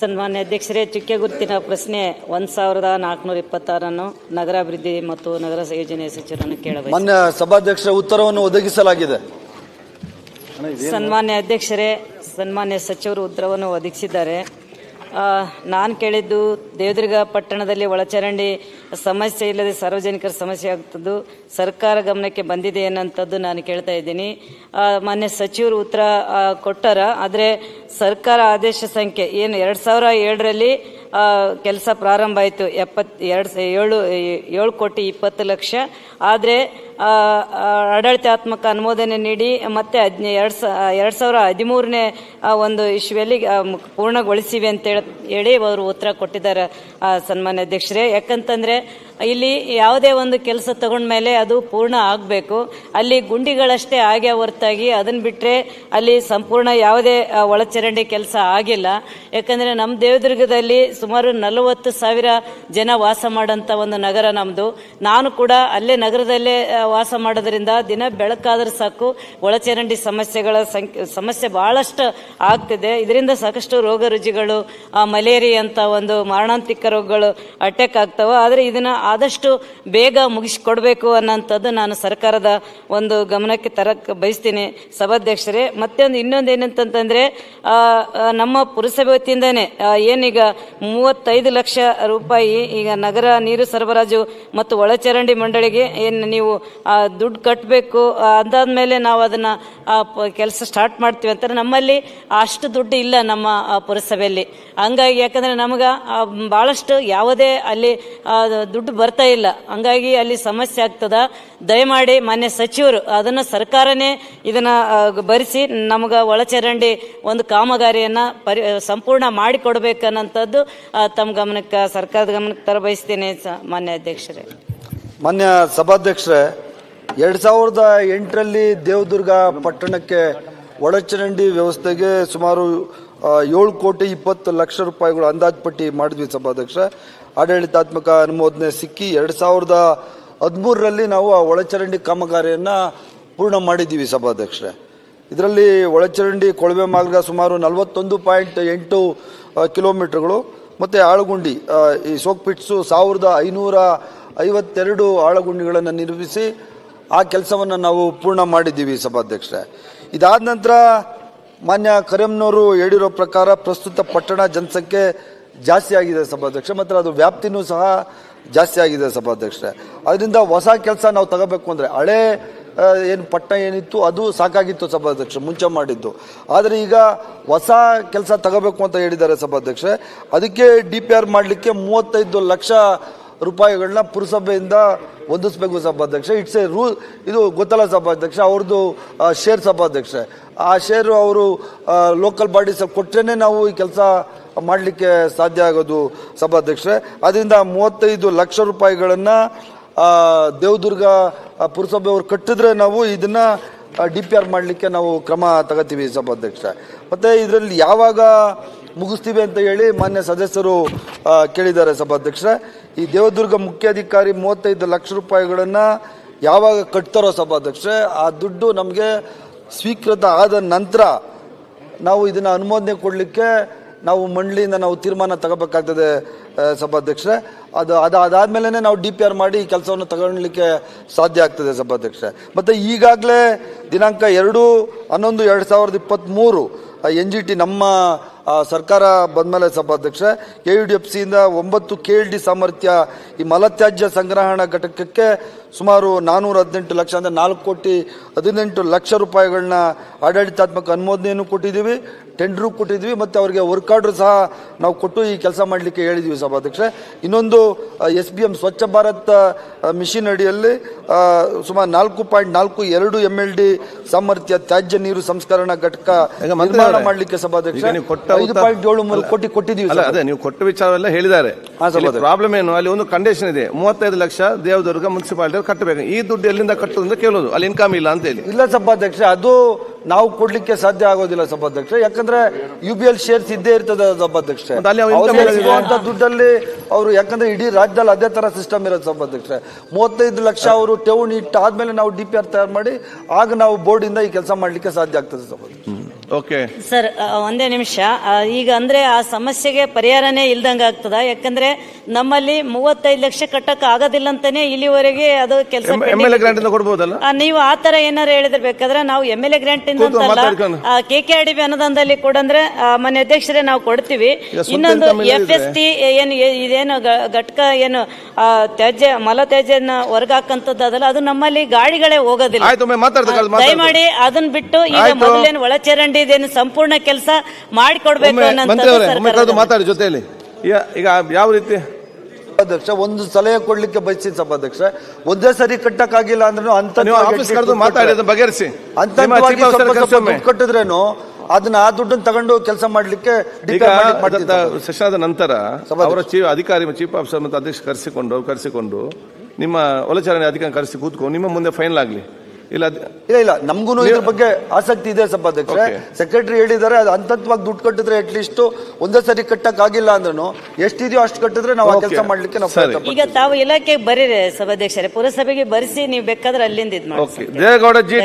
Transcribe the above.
ಸನ್ಮಾನ್ಯ ಅಧ್ಯಕ್ಷರೇ ಚುಕ್ಕೆ ಗುರುತಿನ ಪ್ರಶ್ನೆ ಒಂದ್ ಸಾವಿರದ ನಾಲ್ಕುನೂರ ಇಪ್ಪತ್ತಾರನ್ನು ನಗರಾಭಿವೃದ್ಧಿ ಮತ್ತು ನಗರ ಯೋಜನೆ ಸಚಿವರನ್ನು ಕೇಳಬೇಕು ಮಾನ್ಯ ಸಭಾಧ್ಯಕ್ಷರ ಉತ್ತರವನ್ನು ಒದಗಿಸಲಾಗಿದೆ. ಸನ್ಮಾನ್ಯ ಅಧ್ಯಕ್ಷರೇ ಸನ್ಮಾನ್ಯ ಸಚಿವರು ಉತ್ತರವನ್ನು ಒದಗಿಸಿದ್ದಾರೆ. ನಾನು ಕೇಳಿದ್ದು ದೇವದುರ್ಗ ಪಟ್ಟಣದಲ್ಲಿ ಒಳಚರಂಡಿ ಸಮಸ್ಯೆ ಇಲ್ಲದೆ ಸಾರ್ವಜನಿಕರ ಸಮಸ್ಯೆ ಆಗ್ತದ್ದು, ಸರ್ಕಾರ ಗಮನಕ್ಕೆ ಬಂದಿದೆ ಅನ್ನೋಂಥದ್ದು ನಾನು ಕೇಳ್ತಾ ಇದ್ದೀನಿ. ಮಾನ್ಯ ಸಚಿವರು ಉತ್ತರ ಕೊಟ್ಟಾರ, ಆದರೆ ಸರ್ಕಾರ ಆದೇಶ ಸಂಖ್ಯೆ, ಏನು, ಎರಡು ಸಾವಿರ ಏಳರಲ್ಲಿ ಕೆಲಸ ಪ್ರಾರಂಭ ಆಯಿತು. ಎಪ್ಪತ್ತು ಎರಡು ಏಳು ಏಳು ಕೋಟಿ ಇಪ್ಪತ್ತು ಲಕ್ಷ. ಆದರೆ ಆಡಳಿತಾತ್ಮಕ ಅನುಮೋದನೆ ನೀಡಿ ಮತ್ತೆ ಹದಿನ, ಎರಡು ಸ, ಎರಡು ಸಾವಿರ ಹದಿಮೂರನೇ ಒಂದು ಇಶ್ಯೂಯಲ್ಲಿ ಪೂರ್ಣಗೊಳಿಸಿವೆ ಅಂತ ಹೇಳಿ ಅವರು ಉತ್ತರ ಕೊಟ್ಟಿದ್ದಾರೆ ಸನ್ಮಾನ್ಯ ಅಧ್ಯಕ್ಷರೇ. ಯಾಕಂತಂದರೆ ಇಲ್ಲಿ ಯಾವುದೇ ಒಂದು ಕೆಲಸ ತಗೊಂಡ್ಮೇಲೆ ಅದು ಪೂರ್ಣ ಆಗಬೇಕು. ಅಲ್ಲಿ ಗುಂಡಿಗಳಷ್ಟೇ ಆಗ್ಯಾವ ಹೊರತಾಗಿ ಅದನ್ನು ಬಿಟ್ಟರೆ ಅಲ್ಲಿ ಸಂಪೂರ್ಣ ಯಾವುದೇ ಒಳಚರಂಡಿ ಕೆಲಸ ಆಗಿಲ್ಲ. ಯಾಕಂದರೆ ನಮ್ಮ ದೇವದುರ್ಗದಲ್ಲಿ ಸುಮಾರು ನಲವತ್ತು ಸಾವಿರ ಜನ ವಾಸ ಮಾಡೋಂಥ ಒಂದು ನಗರ ನಮ್ಮದು ನಾನು ಕೂಡ ಅಲ್ಲೇ ನಗರದಲ್ಲೇ ವಾಸ ಮಾಡೋದ್ರಿಂದ ದಿನ ಬೆಳಕಾದ್ರೆ ಸಾಕು ಒಳಚರಂಡಿ ಸಮಸ್ಯೆಗಳ ಸಂಖ್ಯೆ ಸಮಸ್ಯೆ ಬಹಳಷ್ಟು ಆಗ್ತಿದೆ. ಇದರಿಂದ ಸಾಕಷ್ಟು ರೋಗ ರುಜಿಗಳು ಮಲೇರಿಯಾ ಅಂತ ಒಂದು ಮಾರಣಾಂತಿಕ ರೋಗಗಳು ಅಟ್ಯಾಕ್ ಆಗ್ತಾವೆ. ಆದರೆ ಇದನ್ನ ಆದಷ್ಟು ಬೇಗ ಮುಗಿಸ್ಕೊಡ್ಬೇಕು ಅನ್ನೋಂಥದ್ದು ನಾನು ಸರ್ಕಾರದ ಒಂದು ಗಮನಕ್ಕೆ ತರಕ್ಕೆ ಬಯಸ್ತೀನಿ ಸಭಾಧ್ಯಕ್ಷರೇ. ಮತ್ತೊಂದು ಇನ್ನೊಂದು ಏನಂತಂತಂದ್ರೆ ನಮ್ಮ ಪುರಸಭೆ ವತಿಯಿಂದನೇ ಏನೀಗ ಮೂವತ್ತೈದು ಲಕ್ಷ ರೂಪಾಯಿ ಈಗ ನಗರ ನೀರು ಸರಬರಾಜು ಮತ್ತು ಒಳಚರಂಡಿ ಮಂಡಳಿಗೆ ಏನು ನೀವು ದುಡ್ಡು ಕಟ್ಟಬೇಕು ಅದಾದ್ಮೇಲೆ ನಾವು ಅದನ್ನು ಕೆಲಸ ಸ್ಟಾರ್ಟ್ ಮಾಡ್ತೀವಿ ಅಂತಾರೆ. ನಮ್ಮಲ್ಲಿ ಅಷ್ಟು ದುಡ್ಡು ಇಲ್ಲ ನಮ್ಮ ಪುರಸಭೆಯಲ್ಲಿ. ಹಂಗಾಗಿ ಯಾಕಂದರೆ ನಮಗೆ ಭಾಳಷ್ಟು ಯಾವುದೇ ಅಲ್ಲಿ ದುಡ್ಡು ಬರ್ತಾ ಇಲ್ಲ. ಹಂಗಾಗಿ ಅಲ್ಲಿ ಸಮಸ್ಯೆ ಆಗ್ತದ. ದಯಮಾಡಿ ಮಾನ್ಯ ಸಚಿವರು ಅದನ್ನು ಸರ್ಕಾರನೇ ಇದನ್ನು ಭರಿಸಿ ನಮಗೆ ಒಳಚರಂಡಿ ಒಂದು ಕಾಮಗಾರಿಯನ್ನು ಪರಿ, ಸಂಪೂರ್ಣ ಮಾಡಿಕೊಡ್ಬೇಕನ್ನಂಥದ್ದು ತಮ್ಮ ಗಮನಕ್ಕೆ, ಸರ್ಕಾರದ ಗಮನಕ್ಕೆ ತರ ಬಯಸ್ತೇನೆ ಮಾನ್ಯ ಅಧ್ಯಕ್ಷರೇ. ಮಾನ್ಯ ಸಭಾಧ್ಯಕ್ಷರೇ, ಎರಡು ಸಾವಿರದ ಎಂಟರಲ್ಲಿ ದೇವದುರ್ಗ ಪಟ್ಟಣಕ್ಕೆ ಒಳಚರಂಡಿ ವ್ಯವಸ್ಥೆಗೆ ಸುಮಾರು ಏಳು ಕೋಟಿ ಇಪ್ಪತ್ತು ಲಕ್ಷ ರೂಪಾಯಿಗಳು ಅಂದಾಜು ಪಟ್ಟಿ ಮಾಡಿದ್ವಿ ಸಭಾಧ್ಯಕ್ಷ ಆಡಳಿತಾತ್ಮಕ ಅನುಮೋದನೆ ಸಿಕ್ಕಿ ಎರಡು ಸಾವಿರದ ಹದಿಮೂರರಲ್ಲಿ ನಾವು ಆ ಒಳಚರಂಡಿ ಕಾಮಗಾರಿಯನ್ನು ಪೂರ್ಣ ಮಾಡಿದ್ದೀವಿ ಸಭಾಧ್ಯಕ್ಷರೇ. ಇದರಲ್ಲಿ ಒಳಚರಂಡಿ ಕೊಳವೆ ಮಾರ್ಗ ಸುಮಾರು ನಲವತ್ತೊಂದು ಪಾಯಿಂಟ್ ಎಂಟು ಕಿಲೋಮೀಟ್ರ್ಗಳು, ಮತ್ತು ಆಳುಗುಂಡಿ ಈ ಸೋಕ್ಪಿಟ್ಸು ಸಾವಿರದ ಐನೂರ ಐವತ್ತೆರಡು ಆಳಗುಂಡಿಗಳನ್ನು ನಿರ್ಮಿಸಿ ಆ ಕೆಲಸವನ್ನು ನಾವು ಪೂರ್ಣ ಮಾಡಿದ್ದೀವಿ ಸಭಾಧ್ಯಕ್ಷರೇ. ಇದಾದ ನಂತರ ಮಾನ್ಯ ಕರೆಮ್ನವರು ಹೇಳಿರೋ ಪ್ರಕಾರ ಪ್ರಸ್ತುತ ಪಟ್ಟಣ ಜನಸಂಖ್ಯೆ ಜಾಸ್ತಿ ಆಗಿದೆ ಸಭಾಧ್ಯಕ್ಷ ಮತ್ತು ಅದು ವ್ಯಾಪ್ತಿನೂ ಸಹ ಜಾಸ್ತಿ ಆಗಿದೆ ಸಭಾಧ್ಯಕ್ಷರೇ. ಅದರಿಂದ ಹೊಸ ಕೆಲಸ ನಾವು ತಗೋಬೇಕು ಅಂದರೆ ಹಳೆ ಏನು ಪಟ್ಟಣ ಏನಿತ್ತು ಅದು ಸಾಕಾಗಿತ್ತು ಸಭಾಧ್ಯಕ್ಷ ಮುಂಚೆ ಮಾಡಿದ್ದು. ಆದರೆ ಈಗ ಹೊಸ ಕೆಲಸ ತಗೋಬೇಕು ಅಂತ ಹೇಳಿದ್ದಾರೆ ಸಭಾಧ್ಯಕ್ಷ ಅದಕ್ಕೆ ಡಿ ಪಿ ಆರ್ ಮಾಡಲಿಕ್ಕೆ ಮೂವತ್ತೈದು ಲಕ್ಷ ರೂಪಾಯಿಗಳನ್ನ ಪುರಸಭೆಯಿಂದ ಹೊಂದಿಸ್ಬೇಕು ಸಭಾಧ್ಯಕ್ಷ. ಇಟ್ಸ್ ಎ ರೂಲ್ ಇದು ಗೊತ್ತಲ್ಲ ಸಭಾಧ್ಯಕ್ಷ, ಅವ್ರದ್ದು ಶೇರ್ ಸಭಾಧ್ಯಕ್ಷ. ಆ ಶೇರು ಅವರು ಲೋಕಲ್ ಬಾಡೀಸ್ ಕೊಟ್ಟರೆ ನಾವು ಈ ಕೆಲಸ ಮಾಡಲಿಕ್ಕೆ ಸಾಧ್ಯ ಆಗೋದು ಸಭಾಧ್ಯಕ್ಷರೇ ಅದರಿಂದ ಮೂವತ್ತೈದು ಲಕ್ಷ ರೂಪಾಯಿಗಳನ್ನು ದೇವದುರ್ಗ ಪುರಸಭೆಯವರು ಕಟ್ಟಿದ್ರೆ ನಾವು ಇದನ್ನ ಡಿ ಪಿ ಆರ್ ಮಾಡಲಿಕ್ಕೆ ನಾವು ಕ್ರಮ ತಗೋತೀವಿ ಸಭಾಧ್ಯಕ್ಷ ಮತ್ತು ಇದರಲ್ಲಿ ಯಾವಾಗ ಮುಗಿಸ್ತೀವಿ ಅಂತ ಹೇಳಿ ಮಾನ್ಯ ಸದಸ್ಯರು ಕೇಳಿದ್ದಾರೆ ಸಭಾಧ್ಯಕ್ಷ ಈ ದೇವದುರ್ಗ ಮುಖ್ಯಾಧಿಕಾರಿ ಮೂವತ್ತೈದು ಲಕ್ಷ ರೂಪಾಯಿಗಳನ್ನು ಯಾವಾಗ ಕಟ್ತಾರೋ ಸಭಾಧ್ಯಕ್ಷ ಆ ದುಡ್ಡು ನಮಗೆ ಸ್ವೀಕೃತ ಆದ ನಂತರ ನಾವು ಇದನ್ನು ಅನುಮೋದನೆ ಕೊಡಲಿಕ್ಕೆ ನಾವು ಮಂಡಳಿಯಿಂದ ನಾವು ತೀರ್ಮಾನ ತಗೋಬೇಕಾಗ್ತದೆ ಸಭಾಧ್ಯಕ್ಷರೇ. ಅದು ಅದು ಮೇಲೇ ನಾವು ಡಿ ಪಿ ಆರ್ ಮಾಡಿ ಈ ಕೆಲಸವನ್ನು ತಗೊಳ್ಲಿಕ್ಕೆ ಸಾಧ್ಯ ಆಗ್ತದೆ ಸಭಾಧ್ಯಕ್ಷರೇ. ಮತ್ತು ಈಗಾಗಲೇ ದಿನಾಂಕ ಎರಡು, ಹನ್ನೊಂದು, ಎರಡು ಸಾವಿರದ ಇಪ್ಪತ್ತ್ಮೂರು ಎನ್ ಜಿ ಟಿ ನಮ್ಮ ಸರ್ಕಾರ ಬಂದಮೇಲೆ ಸಭಾಧ್ಯಕ್ಷ ಎ ಯು ಡಿ ಎಫ್ ಸಿಯಿಂದ ಒಂಬತ್ತು ಕೆ ಎಲ್ ಡಿ ಸಾಮರ್ಥ್ಯ ಈ ಮಲತ್ಯಾಜ್ಯ ಸಂಗ್ರಹಣಾ ಘಟಕಕ್ಕೆ ಸುಮಾರು ನಾನ್ನೂರ ಹದಿನೆಂಟು ಲಕ್ಷ ಅಂದರೆ ನಾಲ್ಕು ಕೋಟಿ ಹದಿನೆಂಟು ಲಕ್ಷ ರೂಪಾಯಿಗಳನ್ನ ಆಡಳಿತಾತ್ಮಕ ಅನುಮೋದನೆಯನ್ನು ಕೊಟ್ಟಿದ್ದೀವಿ ಟೆಂಡ್ರು ಕೊಟ್ಟಿದ್ವಿ ಮತ್ತು ಅವರಿಗೆ ವರ್ಕ್ ಆರ್ಡರ್ ಸಹ ನಾವು ಕೊಟ್ಟು ಈ ಕೆಲಸ ಮಾಡಲಿಕ್ಕೆ ಹೇಳಿದ್ದೀವಿ ಸಭಾಧ್ಯಕ್ಷ ಇನ್ನೊಂದು S B M Swachh Bharat machine ಅಡಿಯಲ್ಲಿ ಸುಮಾರು ನಾಲ್ಕು ಪಾಯಿಂಟ್ ನಾಲ್ಕು ಎರಡು ಎಂ ಎಲ್ ಡಿ ಸಾಮರ್ಥ್ಯ ತ್ಯಾಜ್ಯ ನೀರು ಸಂಸ್ಕರಣಾ ಘಟಕ ನಿರ್ಮಾಣ ಮಾಡಲಿಕ್ಕೆ ಸಭಾಧ್ಯಕ್ಷ ಐದು ಪಾಯಿಂಟ್ ಏಳು ಮೂರು ಕೋಟಿ ಕೊಟ್ಟಿದ್ದೀವಿ. ಅದೇ ನೀವು ಕೊಟ್ಟ ವಿಚಾರವೆಲ್ಲ ಹೇಳಿದ್ದಾರೆ. ಪ್ರಾಬ್ಲಮ್ ಏನು ಅಲ್ಲಿ ಒಂದು ಕಂಡೀಷನ್ ಇದೆ ಮೂವತ್ತೈದು ಲಕ್ಷ ದೇವದುರ್ಗ ಮುನ್ಸಿಪಾಲಿಟಿ ಕಟ್ಟಬೇಕು ಈ ದುಡ್ಡು ಎಲ್ಲಿಂದ ಕಟ್ಟುದು ಅಂತ ಕೇಳೋದು. ಅಲ್ಲಿ ಇನ್ಕಮ್ ಇಲ್ಲ ಅಂತ ಹೇಳಿ. ಇಲ್ಲ ಸಭಾಧ್ಯಕ್ಷ ಅದು ನಾವು ಕೊಡ್ಲಿಕ್ಕೆ ಸಾಧ್ಯ ಆಗೋದಿಲ್ಲ ಸಭಾಧ್ಯಕ್ಷ ಯಾಕಂದ್ರೆ ಯು ಬಿ ಎಲ್ ಶೇರ್ಸ್ ಇದ್ದೇ ಇರ್ತದೆ ಸಭಾಧ್ಯಕ್ಷ ಮತ್ತೆ ಅಲ್ಲಿ ಅವ್ರ income ಅವ್ರಿಗೆ ಏನಾಗಿದೆ? ಸಿಗುವಂತ ದುಡ್ಡಲ್ಲಿ ಅವರು ಯಾಕಂದ್ರೆ ಇಡೀ ರಾಜ್ಯದಲ್ಲಿ ಅದೇ ತರ ಸಿಸ್ಟಮ್ ಇರೋದು ಸಭಾಧ್ಯಕ್ಷ ಮೂವತ್ತೈದು ಲಕ್ಷ ಅವರು ಠೇವಣಿ ಇಟ್ಟು ಆದ್ಮೇಲೆ ನಾವು ಡಿ ಪಿ ಆರ್ ತಯಾರು ಮಾಡಿ ಆಗ ನಾವು ಬೋರ್ಡ್ ಇಂದ ಈ ಕೆಲಸ ಮಾಡ್ಲಿಕ್ಕೆ ಸಾಧ್ಯ ಆಗ್ತದೆ ಸಭಾಧ್ಯಕ್ಷ ಓಕೆ ಸರ್ ಒಂದೇ ನಿಮಿಷ. ಈಗ ಅಂದ್ರೆ ಆ ಸಮಸ್ಯೆಗೆ ಪರಿಹಾರನೇ ಇಲ್ದಂಗ ಆಗ್ತದ? ಯಾಕಂದ್ರೆ ನಮ್ಮಲ್ಲಿ ಮೂವತ್ತೈದು ಲಕ್ಷ ಕಟ್ಟಕ್ ಆಗೋದಿಲ್ಲ ಅಂತಾನೆ ಇಲ್ಲಿವರೆಗೆ ಅದು ಕೆಲಸ ಎಂ ಎಲ್ ಎ ಗ್ರಾಂಟ್ ಇಂದ. ಕೊಡ್ಬೋದಲ್ಲ? ನೀವು ಆ ತರ ಏನಾರ ಹೇಳಿದ್ರೆ ಬೇಕಾದ್ರೆ ನಾವು ಎಂ ಎಲ್ ಎ ಗ್ರಾಂಟ್ ಇಂದ ಅಂತಲ್ಲ. K K R D B ಅನುದಾನದಲ್ಲಿ ಕೊಡಂದ್ರೆ ಆ, ಮನೆ ಅಧ್ಯಕ್ಷರೇ ನಾವು ಕೊಡ್ತೀವಿ. ಇನ್ನೊಂದು ಎಫ್ ಎಸ್ ಟಿ ಏನು ಇದೇನು ಘಟಕ ಏನು ತ್ಯಾಜ್ಯ ಮಲ ತ್ಯಾಜ್ಯನ ಹೊರಗಾಕಂತದ್ದು ಅದಲ್ಲ ಅದು ನಮ್ಮಲ್ಲಿ ಗಾಡಿಗಳೇ ಹೋಗೋದಿಲ್ಲ. ದಯಮಾಡಿ ಅದನ್ನ ಬಿಟ್ಟು ಈಗ. ಮೊದಲೇನು ಒಳಚರಂಡಿ ಇದೇನು ಸಂಪೂರ್ಣ ಕೆಲಸ ಮಾಡಿಕೊಡ್ಬೇಕು ಮಾತಾಡಿ ಜೊತೆಯಲ್ಲಿ. ಈಗ ಈಗ ಯಾವ ರೀತಿ? ಅಧ್ಯಕ್ಷ ಒಂದು ಸಲಹೆ ಕೊಡ್ಲಿಕ್ಕೆ ಬಯಸಿದ ಸಭಾಧ್ಯಕ್ಷ. ಒಂದೇ ಸರಿ ಕಟ್ಟಕ್ಕಾಗಿಲ್ಲ ಅಂದ್ರೆ ಅಂತ ಮಾತಾಡಿ ಅದನ್ನ ಬಗೆಹರಿಸಿ. ದುಡ್ಡು ಕಟ್ಟಿದ್ರೇನು ಅದನ್ನ ಆ ದುಡ್ಡನ್ನು ತಗೊಂಡು ಕೆಲಸ ಮಾಡ್ಲಿಕ್ಕೆ. ಸೆಷನ್ ಆದ ನಂತರ. ಅವರ ಚೀಫ್ ಅಧಿಕಾರಿ ಚೀಫ್ ಆಫೀಸರ್ ಮತ್ತು ಅಧ್ಯಕ್ಷ ಕರೆಸಿಕೊಂಡು ಕರೆಸಿಕೊಂಡು ನಿಮ್ಮ ಒಲಚಾರಣೆ ಅಧಿಕಾರಿ ಕರೆಸಿ ಕೂತ್ಕೊಂಡು ನಿಮ್ಮ ಮುಂದೆ ಫೈನಲ್ ಆಗಲಿ. ಇಲ್ಲ ಇಲ್ಲ ಇಲ್ಲ ನಮ್ಗೂ ಇದ್ರ ಬಗ್ಗೆ ಆಸಕ್ತಿ ಇದೆ ಸಭಾಧ್ಯಕ್ಷರೇ. ಸೆಕ್ರೆಟರಿ ಹೇಳಿದ್ದಾರೆ ಅದು ಹಂತವಾಗಿ ದುಡ್ಡು ಕಟ್ಟಿದ್ರೆ ಅಟ್ಲೀಸ್ಟ್ ಒಂದೇ ಸರಿ ಕಟ್ಟಕ್ ಆಗಿಲ್ಲ ಅಂದ್ರೂ ಎಷ್ಟಿದೆಯೋ ಅಷ್ಟು ಕಟ್ಟಿದ್ರೆ ನಾವು ಕೆಲಸ ಮಾಡ್ಲಿಕ್ಕೆ ನಾವು. ಪ್ರಯತ್ನ ಈಗ ತಾವು ಇಲಾಖೆಗೆ ಬರೀರಿ ಸಭಾಧ್ಯಕ್ಷರೇ ಪುರಸಭೆಗೆ ಬರಿಸಿ ನೀವು ಬೇಕಾದ್ರೆ ಅಲ್ಲಿಂದ ಇದು ಮಾಡಿ ಓಕೆ ದೇವೇಗೌಡ ಜಿ